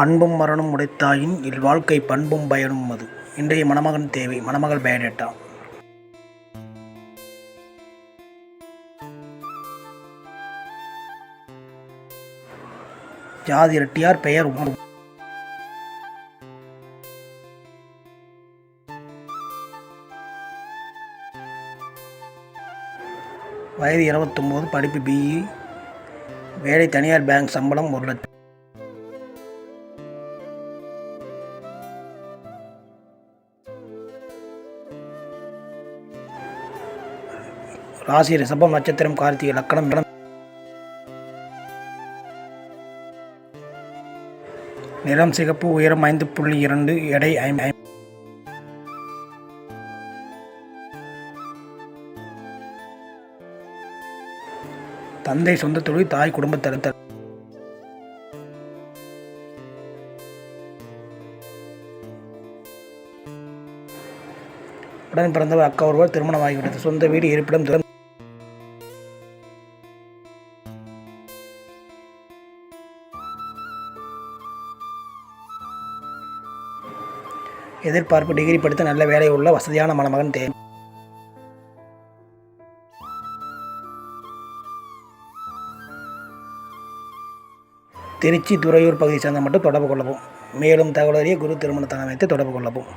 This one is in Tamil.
அன்பும் மரணம் உடைத்தாயின் இல்வாழ்க்கை பண்பும் பயனும் அது இன்றைய மணமகன் தேவை மணமகள் பயோடேட்டா ஜாதி ரெட்டியார் பெயர் உமர் வயது இருபத்தொம்போது படிப்பு பிஇ வேலை தனியார் பேங்க் சம்பளம் ஒரு லட்சம். ராசி ரிஷபம் நட்சத்திரம் கார்த்திகை லக்கணம் இடம் நிறம் சிகப்பு உயரம் ஐந்து புள்ளி இரண்டு எடை ஐ தந்தை சொந்த தொழில் தாய் குடும்ப தடுத்தல் உடன் பிறந்தவர் அக்கா ஒருவர் திருமணமாகிவிட்டது. சொந்த வீடு இருப்பிடம் எதிர்பார்ப்பு டிகிரி படித்த நல்ல வேலை உள்ள வசதியான மணமகன் தேவை திருச்சி துறையூர் பகுதியை சேர்ந்த மட்டும் தொடர்பு கொள்ளவும். மேலும் தகவல் அறிய குரு திருமண தலைமையத்தை தொடர்பு கொள்ளவும்.